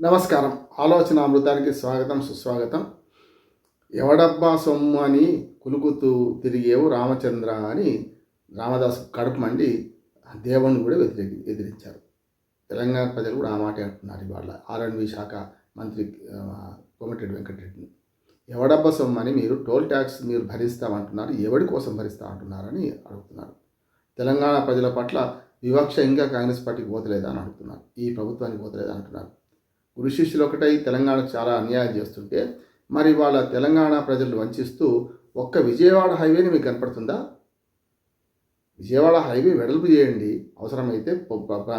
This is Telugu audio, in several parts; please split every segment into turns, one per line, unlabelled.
నమస్కారం. ఆలోచన అమృతానికి స్వాగతం సుస్వాగతం. ఎవడబ్బా సొమ్ము అని కులుకుతూ తిరిగేవు రామచంద్ర అని రామదాస్ కడుపు మండి దేవుణ్ణి కూడా వ్యతిరేకి ఎదిరించారు. తెలంగాణ ప్రజలు కూడా ఆ మాట అంటున్నారు ఇవాళ. ఆర్ఎండ్బి శాఖ మంత్రి కోమటిరెడ్డి వెంకటరెడ్డిని. ఎవడబ్బా సొమ్ము అని మీరు టోల్ ట్యాక్స్ మీరు భరిస్తామంటున్నారు ఎవడి కోసం భరిస్తామంటున్నారని అడుగుతున్నారు. తెలంగాణ ప్రజల పట్ల వివక్ష ఇంకా కాంగ్రెస్ పార్టీకి పోతలేదా అని అడుగుతున్నారు. ఈ ప్రభుత్వానికి పోతలేదా అంటున్నారు. గురు శిష్యులు ఒకటై తెలంగాణకు చాలా అన్యాయం చేస్తుంటే మరి వాళ్ళ తెలంగాణ ప్రజలు వంచిస్తూ ఒక్క విజయవాడ హైవేని మీకు కనపడుతుందా? విజయవాడ హైవే వెడల్పు చేయండి. అవసరమైతే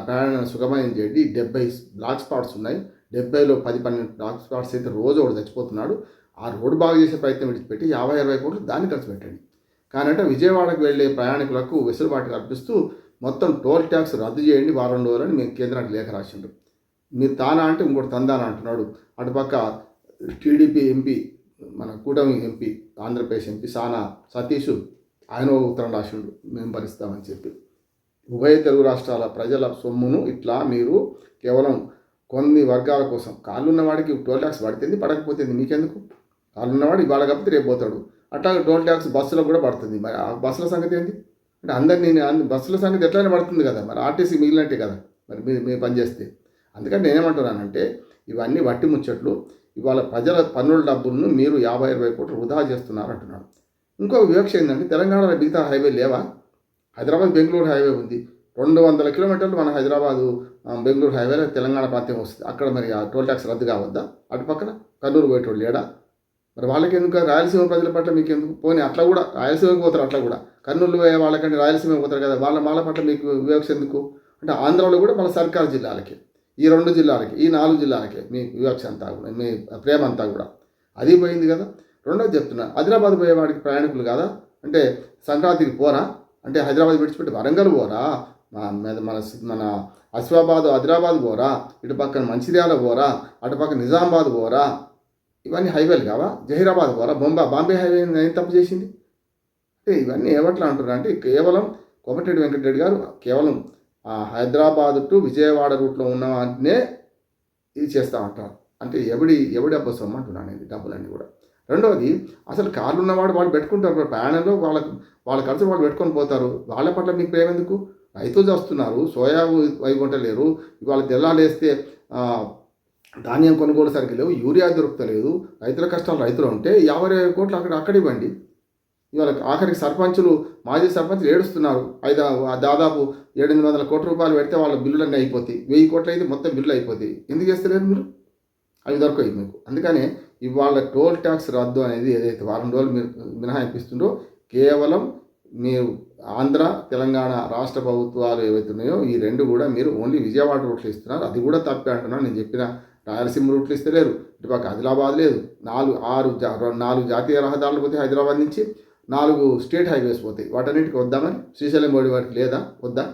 ప్రయాణాన్ని సుగమయం చేయండి. డెబ్బై బ్లాక్ స్పాట్స్ ఉన్నాయి. డెబ్బైలో పది పన్నెండు బ్లాక్ స్పాట్స్ అయితే రోజు ఒకటి చచ్చిపోతున్నాడు. ఆ రోడ్డు బాగు చేసే ప్రయత్నం విడిచిపెట్టి యాభై అరవై కోట్లు దాన్ని ఖర్చు పెట్టండి. కానంటే విజయవాడకు వెళ్ళే ప్రయాణికులకు వెసులుబాటు కల్పిస్తూ మొత్తం టోల్ ట్యాక్స్ రద్దు చేయండి. వారం రోజులని మేము కేంద్రానికి లేఖ రాసిండు మీరు తానా అంటే ఇంకోటి తందానా అంటున్నాడు. అటుపక్క టీడీపీ ఎంపీ మన కూటమి ఎంపీ ఆంధ్రప్రదేశ్ ఎంపీ సానా సతీష్ ఆయన ఓ ఉత్తరం రాసిండు మేము భరిస్తామని చెప్పి. ఉభయ తెలుగు రాష్ట్రాల ప్రజల సొమ్మును ఇట్లా మీరు కేవలం కొన్ని వర్గాల కోసం కాళ్ళున్నవాడికి టోల్ ట్యాక్స్ పడుతుంది పడకపోతుంది మీకెందుకు? కాళ్ళున్నవాడు ఇవాళ కాకపోతే రేపు పోతాడు. అట్లా టోల్ ట్యాక్స్ బస్సులకు కూడా పడుతుంది. మరి ఆ బస్సుల సంగతి ఏంటి అంటే అందరినీ బస్సుల సంగతి ఎట్లయినా పడుతుంది కదా మరి ఆర్టీసీ మిగిలినట్టే కదా మరి మీరు మీరు పనిచేస్తే అందుకని నేనేమంటున్నానంటే ఇవన్నీ వట్టి ముచ్చట్లు ఇవాళ ప్రజల పన్నుల డబ్బులను మీరు యాభై ఇరవై కోట్లు వృధా చేస్తున్నారు అంటున్నాడు ఇంకో వివక్ష ఏంటంటే తెలంగాణలో మిగతా హైవే లేవా? హైదరాబాద్ బెంగళూరు హైవే ఉంది. రెండు వందల కిలోమీటర్లు మన హైదరాబాదు బెంగళూరు హైవేలో తెలంగాణ ప్రాంతం వస్తుంది. అక్కడ మరి ఆ టోల్ ట్యాక్స్ రద్దు కావద్దా? అటు పక్కన కర్నూలు పోయేటోళ్ళు లేడా? మరి వాళ్ళకి ఎందుకు రాయలసీమ ప్రజల పట్ల మీకు ఎందుకు పోనీ అట్లా కూడా రాయలసీమకి పోతారు అట్లా కూడా. కర్నూలు పోయే వాళ్ళకంటే రాయలసీమకి పోతారు కదా వాళ్ళ వాళ్ళ పట్ల మీకు వివక్ష ఎందుకు? అంటే ఆంధ్రాలో కూడా మన సర్కారు జిల్లాలకి. ఈ రెండు జిల్లాలకి ఈ నాలుగు జిల్లాలకి మీ వివక్ష అంతా కూడా మీ ప్రేమ అంతా కూడా. అది పోయింది కదా. రెండోది చెప్తున్నా హైదరాబాద్ పోయేవాడికి ప్రయాణికులు కాదా? అంటే సంక్రాంతికి పోరా? అంటే హైదరాబాద్ విడిచిపెట్టి వరంగల్ పోరా? మా- మన మన మన అసిఫాబాద్ హైదరాబాద్ పోరా? ఇటు పక్కన మంచిర్యాల పోరా? అటు పక్కన నిజామాబాద్ పోరా? ఇవన్నీ హైవేలు కావా? జహీరాబాద్ పోరా? బొంబా బాంబే హైవే ఏం తప్పు చేసింది? అంటే ఇవన్నీ ఏవట్లా అంటున్నారు అంటే కేవలం కోమటిరెడ్డి వెంకటరెడ్డి గారు కేవలం హైదరాబాద్ టు విజయవాడ రూట్లో ఉన్న వాటినే ఇది చేస్తా ఉంటారు. అంటే ఎవడి ఎవడి అబ్బసం అంటున్నాను ఇది డబ్బులన్నీ కూడా. రెండవది అసలు కార్లు ఉన్నవాడు వాళ్ళు పెట్టుకుంటారు ప్రయాణంలో వాళ్ళకు వాళ్ళ ఖర్చు వాళ్ళు పెట్టుకొని పోతారు. వాళ్ళ పట్ల మీకు ప్రేమ ఎందుకు? రైతులు చేస్తున్నారు సోయా వైకుంటలేరు ఇవాళ తెల్లాలేస్తే వేస్తే ధాన్యం కొనుగోలు సరిగ్గా లేవు యూరియా దొరుకుతలేదు రైతుల కష్టాలు రైతులు ఉంటే యాభై కోట్లు అక్కడ అక్కడ ఇవ్వండి. ఇవాళ ఆఖరికి సర్పంచులు మాజీ సర్పంచులు ఏడుస్తున్నారు. ఐదు దాదాపు ఏడెనిమిది వందల కోట్ల రూపాయలు పెడితే వాళ్ళ బిల్లులన్నీ అయిపోతాయి. వెయ్యి కోట్లు అయితే మొత్తం బిల్లు అయిపోతాయి. ఎందుకు చేస్తలేరు మీరు? అవి దొరకవు మీకు. అందుకనే ఇవాళ టోల్ ట్యాక్స్ రద్దు అనేది ఏదైతే వారం రోజులు మీరు మినహాయింపిస్తుందో కేవలం మీరు ఆంధ్ర తెలంగాణ రాష్ట్ర ప్రభుత్వాలు ఏవైతున్నాయో ఈ రెండు కూడా మీరు ఓన్లీ విజయవాడ రూట్లు ఇస్తున్నారు. అది కూడా తప్పే అంటున్నాను. నేను చెప్పిన రాయలసీమ రూట్లు ఇస్తలేరు. ఇటుపక్క ఆదిలాబాద్ లేదు. నాలుగు ఆరు జా- నాలుగు జాతీయ రహదారులు పోతే హైదరాబాద్ నుంచి నాలుగు స్టేట్ హైవేస్ పోతాయి. వాటన్నిటికి వద్దామని శ్రీశైలం పోయే వాటికి లేదా? వద్దా?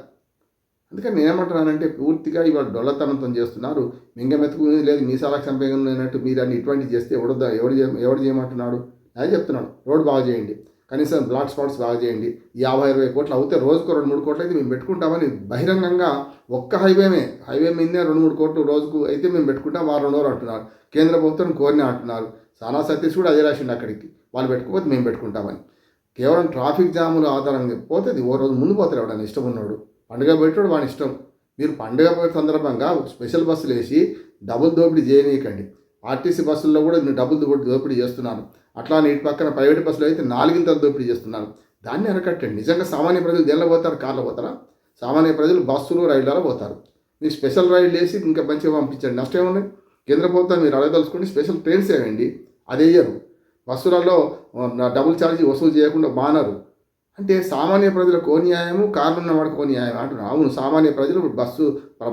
అందుకని నేనేమంటున్నానంటే పూర్తిగా ఇవాళ డొల్లతనంతో చేస్తున్నారు. మింగమెత్తుకునేది లేదు మీసాలకు చంపేయనట్టు మీరు అన్ని ఇటువంటి చేస్తే ఎవడు ఎవడు చేయ ఎవడు చేయమంటున్నాడు? అదే చెప్తున్నాడు రోడ్ బాగు చేయండి. కనీసం బ్లాక్ స్పాట్స్ బాగు చేయండి. యాభై ఇరవై కోట్లు అవుతే రోజుకు రెండు మూడు కోట్లు అయితే మేము పెట్టుకుంటామని బహిరంగంగా ఒక్క హైవేమే హైవే మీదే రెండు మూడు కోట్లు రోజుకు అయితే మేము పెట్టుకుంటాం. వారం రోజులు అంటున్నారు. కేంద్ర ప్రభుత్వం కోరిన అంటున్నారు. సానా సతీష్ కూడా అదే రాసిండు అక్కడికి. వాళ్ళు పెట్టుకోకపోతే మేము పెట్టుకుంటామని. కేవలం ట్రాఫిక్ జాముల ఆధారంగా పోతుంది ఓ రోజు ముందు పోతారు ఎవడన్నా ఇష్టం ఉన్నాడు. పండుగ పెట్టాడు వాని ఇష్టం. మీరు పండుగ సందర్భంగా స్పెషల్ బస్సులు వేసి డబుల్ దోపిడీ చేయనీయకండి. ఆర్టీసీ బస్సుల్లో కూడా నేను డబుల్ దోపిడీ దోపిడీ అట్లా ఇటు పక్కన ప్రైవేట్ బస్సులు అయితే నాలుగింతలు దోపిడీ చేస్తున్నాను దాన్ని అరకట్టండి. నిజంగా సామాన్య ప్రజలు దేనిలో పోతారు? కార్లో పోతారా? సామాన్య ప్రజలు బస్సులు రైళ్ళలో పోతారు. మీరు స్పెషల్ రైళ్ళు వేసి ఇంకా మంచిగా పంపించండి. నష్టం ఏముంది? కేంద్ర ప్రభుత్వం మీరు అడగదలుచుకుని స్పెషల్ ట్రైన్స్ వేయండి అది వేయరు. బస్సులలో డబుల్ ఛార్జీ వసూలు చేయకుండా బానరు అంటే సామాన్య ప్రజలకు ఓ న్యాయము కార్లు ఉన్నవాడికి ఓ న్యాయం అంటున్నారు అవును సామాన్య ప్రజలు బస్సు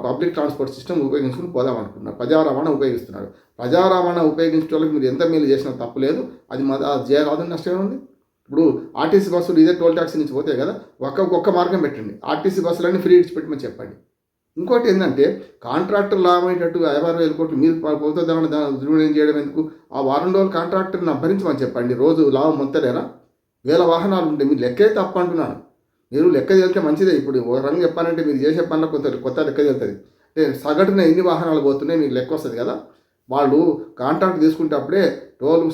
పబ్లిక్ ట్రాన్స్పోర్ట్ సిస్టమ్ ఉపయోగించుకుని పోదాం అనుకుంటున్నారు. ప్రజా రవాణా ఉపయోగిస్తున్నారు. ప్రజా రవాణా ఉపయోగించే వాళ్ళకి మీరు ఎంత మేలు చేసినా తప్పు లేదు. అది మా అది చేయరాదు నష్టం ఉంది. ఇప్పుడు ఆర్టీసీ బస్సులు ఇదే టోల్ ట్యాక్సీ నుంచి పోతే కదా. ఒక్క ఒక్క మార్గం పెట్టండి. ఆర్టీసీ బస్సులన్నీ ఫ్రీ ఇచ్చి పెట్టమని చెప్పండి. ఇంకోటి ఏంటంటే కాంట్రాక్టర్ లాభమైనట్టు యాభై వేల కోట్లు మీరు పోతుందని ధరను దుర్వినియోగం చేయడం ఎందుకు? ఆ వారం రోజులు కాంట్రాక్టర్ని అభరించమని చెప్పండి. రోజు లాభం మొత్తలేరా? వేల వాహనాలు ఉంటే మీరు లెక్కే తప్పు అంటున్నాను మీరు లెక్క తెలితే మంచిదే. ఇప్పుడు ఓ రంగు చెప్పాలంటే మీరు చేసే పనులకు కొంత కొత్త లెక్క తెలుతుంది. అంటే సగటున ఎన్ని వాహనాలు పోతున్నాయి మీకు లెక్క వస్తుంది కదా? వాళ్ళు కాంట్రాక్ట్ తీసుకునేటప్పుడే టోల్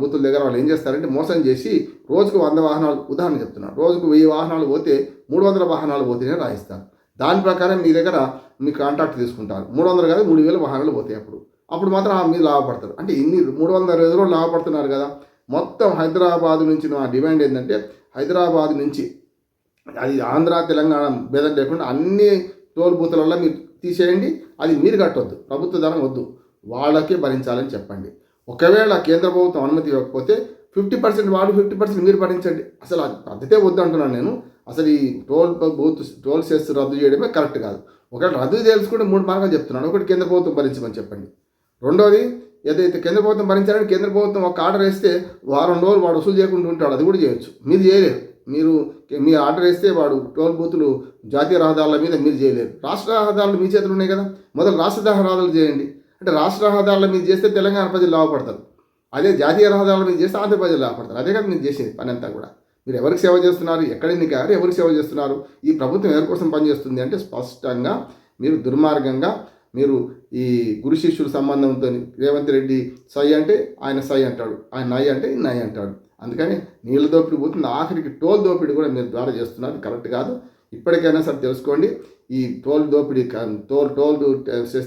బూతుల దగ్గర వాళ్ళు ఏం చేస్తారంటే మోసం చేసి రోజుకు వంద వాహనాలు ఉదాహరణ చెప్తున్నాను రోజుకు వెయ్యి వాహనాలు పోతే మూడు వందల వాహనాలు పోతేనే రాయిస్తారు. దాని ప్రకారం మీ దగ్గర మీ కాంట్రాక్ట్ తీసుకుంటారు. మూడు వందలు కాదు మూడు వేల వాహనాలు పోతాయి అప్పుడు. అప్పుడు మాత్రం ఆ మీరు లాభపడతారు. అంటే ఇన్ని మూడు వందల అరవై రోజులు లాభపడుతున్నారు కదా. మొత్తం హైదరాబాద్ నుంచి నా డిమాండ్ ఏంటంటే హైదరాబాద్ నుంచి అది ఆంధ్ర తెలంగాణ భేదం లేకుండా అన్ని టోల్ బూతులలో మీరు తీసేయండి. అది మీరు కట్టొద్దు. ప్రభుత్వ ధనం వద్దు. వాళ్ళకే భరించాలని చెప్పండి. ఒకవేళ కేంద్ర ప్రభుత్వం అనుమతి ఇవ్వకపోతే ఫిఫ్టీ పర్సెంట్ వాళ్ళు ఫిఫ్టీ పర్సెంట్ మీరు భరించండి. అసలు అది పద్ధతే వద్దు అంటున్నాను నేను. అసలు ఈ టోల్ బూత్ టోల్ సెస్ రద్దు చేయడమే కరెక్ట్ కాదు. ఒకవేళ రద్దు తెలుసుకుంటే మూడు మార్గాలు చెప్తున్నాను. ఒకటి కేంద్ర ప్రభుత్వం భరించమని చెప్పండి. రెండోది ఏదైతే కేంద్ర ప్రభుత్వం భరించాలని కేంద్ర ప్రభుత్వం ఒక ఆర్డర్ వేస్తే వారం రోజులు వాడు వసూలు చేయకుండా ఉంటాడు అది కూడా చేయొచ్చు. మీరు చేయలేరు. మీరు మీ ఆర్డర్ వేస్తే వాడు టోల్ బూతులు జాతీయ రహదారుల మీద మీరు చేయలేరు. రాష్ట్ర రహదారులు మీ చేతులు ఉన్నాయి కదా. మొదలు రాష్ట్ర రహదారులు చేయండి. అంటే రాష్ట్ర రహదారుల మీద చేస్తే తెలంగాణ ప్రజలు లాభపడతారు. అదే జాతీయ రహదారుల మీద చేస్తే ఆంధ్రప్రదేశ్ లాభపడతారు. అదే కదా మీరు చేసేది పని అంతా కూడా. మీరు ఎవరికి సేవ చేస్తున్నారు? ఎక్కడ ఎన్నికారు ఎవరికి సేవ చేస్తున్నారు? ఈ ప్రభుత్వం ఎవరి కోసం పనిచేస్తుంది? అంటే స్పష్టంగా మీరు దుర్మార్గంగా మీరు ఈ గురు శిష్యుల సంబంధంతో రేవంత్ రెడ్డి సై అంటే ఆయన సై అంటాడు. ఆయన నై అంటే నై అంటాడు. అందుకని నీళ్ళ దోపిడీ పోతుంది. ఆఖరికి టోల్ దోపిడీ కూడా మీరు ద్వారా చేస్తున్నారు. కరెక్ట్ కాదు. ఇప్పటికైనా సరే తెలుసుకోండి. ఈ టోల్ దోపిడీ టోల్ టోల్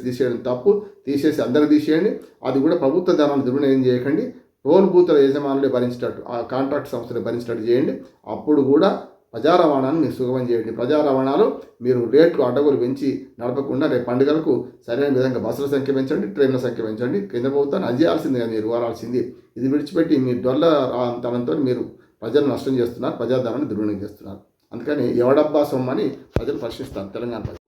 తీసేయడం తప్పు. తీసేసి అందరికి తీసేయండి. అది కూడా ప్రభుత్వ ధనాన్ని దుర్వినియోగం చేయకండి. టోల్ బూతుల యజమానులే భరించినట్టు ఆ కాంట్రాక్ట్ సంస్థలు భరించినట్టు చేయండి. అప్పుడు కూడా ప్రజా రవాణాను మీరు సుగమం చేయండి. ప్రజా రవాణాలో మీరు రేట్లు అడ్డగోలు పెంచి నడపకుండా రేపు పండుగలకు సరైన విధంగా బస్సుల సంఖ్య పెంచండి ట్రైన్ల సంఖ్య పెంచండి. కేంద్ర ప్రభుత్వాన్ని అది కానీ మీరు వారాల్సింది ఇది విడిచిపెట్టి మీ డొల్ల తనంతో మీరు ప్రజలు నష్టం చేస్తున్నారు ప్రజాధనాన్ని దుర్వినియోగం చేస్తున్నారు. అందుకని ఎవడబ్బా సొమ్మని ప్రజలు ప్రశ్నిస్తారు తెలంగాణ ప్రజలు.